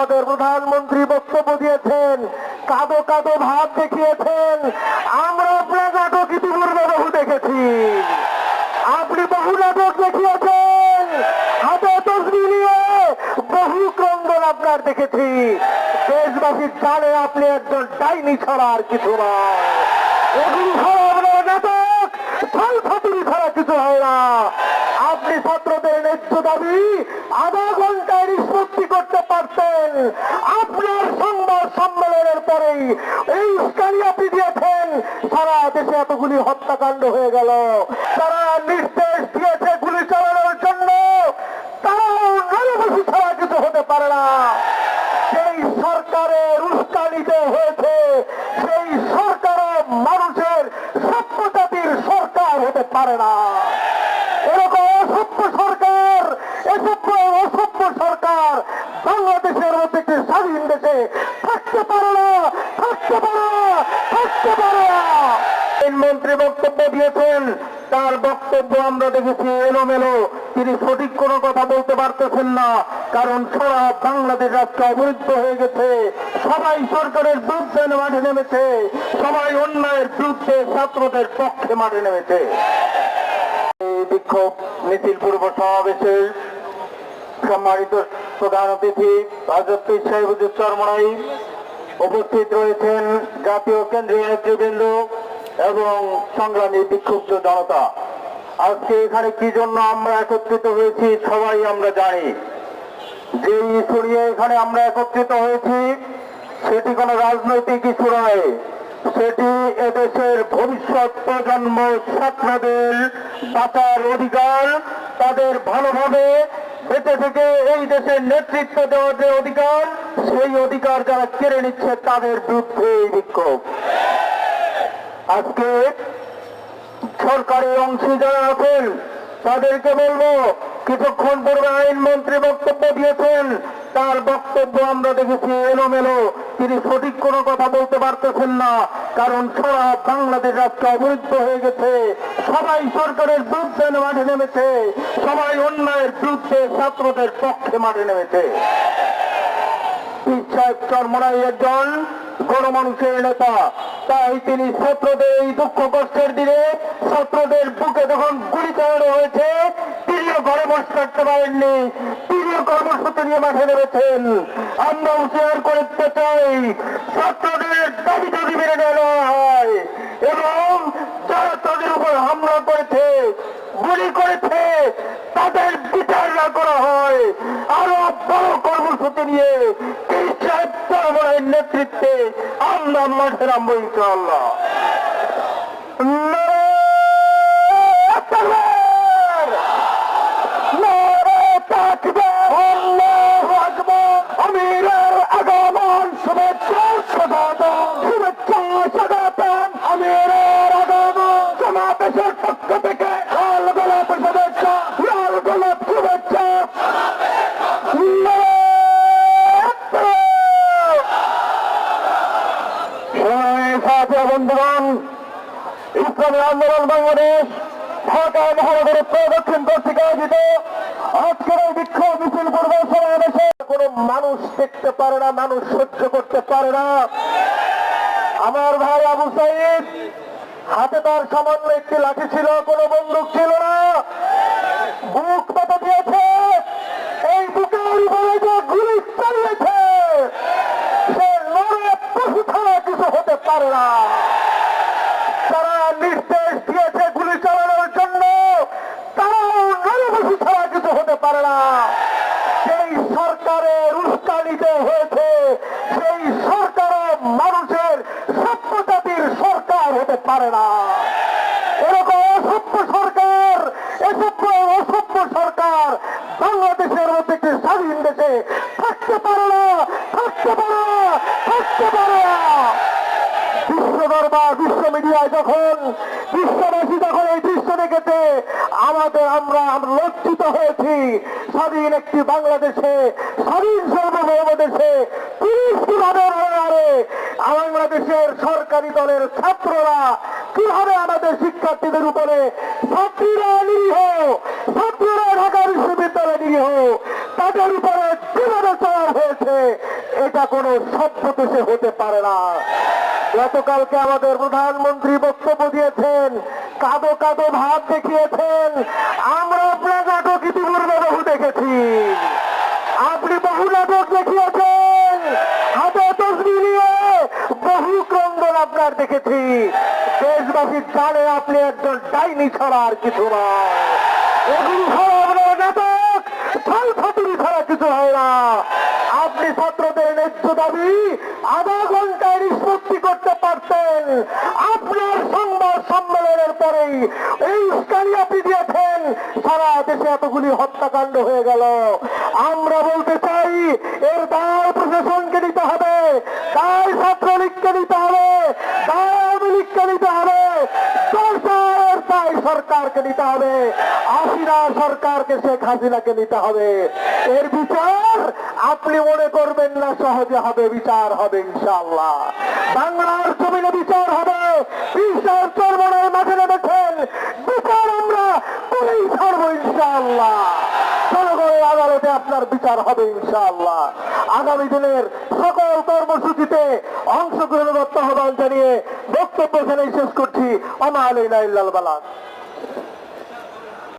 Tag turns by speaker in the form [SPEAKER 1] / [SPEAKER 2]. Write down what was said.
[SPEAKER 1] আমাদের প্রধানমন্ত্রী বক্তব্য দিয়েছেন, কাদো কাদো ভাব দেখিয়েছেন, আমরা আপনার নাটক ইতিপূর্বে বহু দেখেছি। আপনি বহু নাটক দেখিয়েছেন, হাতে তসবি নিয়ে বহু ক্রন্দন আপনার দেখেছি। দেশবাসী জানে আপনি একজন ডাইনি ছাড়া আর কিছু নয়। এগুলি ছাড়া আপনার নাটক ফল ছাড়া কিছু হয় না। আপনি ছাত্রদের ন্যায্য দাবি আধা ঘন্টায় নিষ্পত্তি করতে পারতেন। আপনার সংবাদ সম্মেলনের পরেই এই উস্কানি দিয়েছেন সারা দেশে এতগুলি হত্যাকাণ্ড হয়ে গেল। তারা নির্দেশ দিয়েছে গুলি চালানোর জন্য, তারাও নরবসী ছাড়া কিছু হতে পারে না। সেই সরকারের উস্কানিতে হয়েছে, সেই সরকারও মানুষের সভ্য জাতির সরকার হতে পারে না এরকম অসভ্য সরকার এসভ্য অসভ্য সরকার বাংলাদেশের মধ্যে একটি স্বাধীন দেশে থাকতে পারে না থাকতে পারে না থাকতে পারে না মন্ত্রী বক্তব্য দিয়েছেন তার বক্তব্য আমরা দেখেছি এলোমেলো। তিনি সঠিক কোনো কথা বলতে পারতেছেন না, কারণ সারা বাংলাদেশ আজকে অবরুদ্ধ হয়ে গেছে। সবাই সরকারের বিরুদ্ধে মাঠে নেমেছে, সবাই অন্যায়ের বিরুদ্ধে ছাত্রদের পক্ষে মাঠে নেমেছে। বিক্ষোভ মিছিল পূর্ব সমাবেশে সম্মানিত প্রধান অতিথি হজরত সাহেবুদ্দিন চরমনাই উপস্থিত রয়েছেন। জাতীয় কেন্দ্রীয় নেতৃবৃন্দ এবং সংগ্রামী বিক্ষুব্ধ জনতা। আজকে এখানে কি জন্য আমরা একত্রিত হয়েছি সবাই আমরা জানি। যে ইস্যু নিয়ে এখানে আমরা একত্রিত হয়েছি, সেটি কোনো রাজনৈতিক ইস্যু নয়। সেটি এদেশের ভবিষ্যৎ প্রজন্ম ছাত্রদের বাঁচার অধিকার, তাদের ভালোভাবে বেঁচে থেকে এই দেশের নেতৃত্ব দেওয়ার যে অধিকার, সেই অধিকার যারা কেড়ে নিচ্ছে তাদের বিরুদ্ধে এই বিক্ষোভ। আজকে সরকারের অংশী যারা আছেন, তাদেরকে বলব, কিছুক্ষণ পূর্বে আইনমন্ত্রী বক্তব্য দিয়েছেন, তার বক্তব্য আমরা দেখেছি এলোমেলো, তিনি সঠিক কোনো কথা বলতে পারতেছেন না, কারণ সারা বাংলাদেশ আজকে অবরুদ্ধ হয়ে গেছে। সবাই সরকারের বিরুদ্ধে মাঠে নেমেছে, সবাই অন্যায়ের বিরুদ্ধে ছাত্রদের পক্ষে মাঠে নেমেছে। সাহেব চরমনাই একজন গণমানুষের নেতা। তাই তিনি ছাত্রদের এই দুঃখ কষ্টের দিনে ছাত্রদের বুকে যখন গুলি চালানো হয়েছে, তিনিও ঘরে বসে থাকতে পারেননি। তিনিও কর্মসূচি নিয়ে মাঠে নেমেছেন। আমরা হুঁশিয়ার করতে চাই। ছাত্রদের দাবি যদি মেনে নেওয়া হয়। এবং যারা তাদের উপর হামলা করেছে, গুলি করেছে, তাদের বিচার না করা হয়। আরও বড় কর্মসূচি নিয়ে এই নেতৃত্বে আমরা মাঠে নামবো ইনশাআল্লাহ। আন্দোলন বাংলাদেশ ঢাকা মহানগরের প্রদক্ষিণ কর্তৃক আয়োজিত আজকের এই বিক্ষোভ মিছিল পূর্ব সমাবেশে কোনো মানুষ দেখতে পারে না, মানুষ সহ্য করতে পারে না। আমার ভাই আবু সাইদ, হাতে তার সামান্য একটি লাঠি ছিল, কোনো বন্দুক ছিল না। বুক পেতে দিয়েছে। এই বুকের উপরে যে গুলি চালিয়েছে, সে নরে পশু ছাড়া কিছু হতে পারে না তারা নির্দেশ দিয়েছে গুলি চালানোর জন্য তারাও নরবসী হতে পারে না। সেই সরকারের উস্কানিতে হয়েছে, সেই সরকারও মানুষের সভ্য জাতির সরকার হতে পারে না। এরকম অসভ্য সরকার, এসভ্য অসভ্য সরকার বাংলাদেশের মধ্যে একটি স্বাধীন দেশে থাকতে পারে না, থাকতে পারে না, থাকতে পারে না। বিশ্ব দরবার, বিশ্ব মিডিয়ায় যখন বিশ্ববাসী যখন এই দৃশ্য দেখেছে আমাদের আমরা লজ্জিত হয়েছি। স্বাধীন একটি বাংলাদেশে, স্বাধীন সার্বভৌম দেশে পুলিশ কীভাবে বাংলাদেশের সরকারি দলের ছাত্ররা কীভাবে আমাদের শিক্ষার্থীদের উপরে ছাত্রীরা নিরীহ, ছাত্ররা ঢাকা বিশ্ববিদ্যালয় নিরীহ এটার উপরে যেভাবে চড়াও হয়েছে, এটা কোনো সভ্য দেশে হতে পারে না। গতকালকে আমাদের প্রধানমন্ত্রী বক্তব্য দিয়েছেন কাদো কাদো ভাব দেখিয়েছেন। আমরা আপনার নাটক ইতিপূর্বে বহু দেখেছি। আপনি বহু নাটক দেখিয়েছেন। হাতে তসবি বহু ক্রন্দন আপনার দেখেছি। দেশবাসীর জানে আপনি একজন ডাইনি ছাড়া আর কিছু নয় ছাড়া নাটক ছল ছাতুরি ছাড়া কিছু হয় না। আপনি ছাত্রদের ন্যায্য দাবি, আধা ঘন্টায় নিষ্পত্তি পারতেন আপনার সংবাদ সম্মেলনের পরেই এই স্থানীয় আপনি দিয়েছেন সারা দেশে এতগুলি হত্যাকাণ্ড হয়ে গেল। আমরা বলতে চাই এর দায় প্রশাসনকে নিতে হবে। দায় ছাত্রলীগকে নিতে হবে দায় আওয়ামী লীগকে নিতে হবে সরকার দায় সরকারকে নিতে হবে। হাসিনা সরকারকে শেখ হাসিনাকে নিতে হবে। এর বিচার আপনি মনে করবেন না, সহজে হবে, বিচার হবে ইনশাআল্লাহ। বাংলার জমিনে বিচার হবে। বিচার চর্মনের মাঠে নেমেছেন বিচার আমরা করেই ছাড়বো ইনশাআল্লাহ। জনগণের আদালতে আপনার বিচার হবে ইনশাআল্লাহ। আগামী দিনের সকল কর্মসূচিতে অংশগ্রহণ করতে আহ্বান জানিয়ে বক্তব্য এখানেই শেষ করছি। আমা আলাইনা ইল্লাল বালাগ।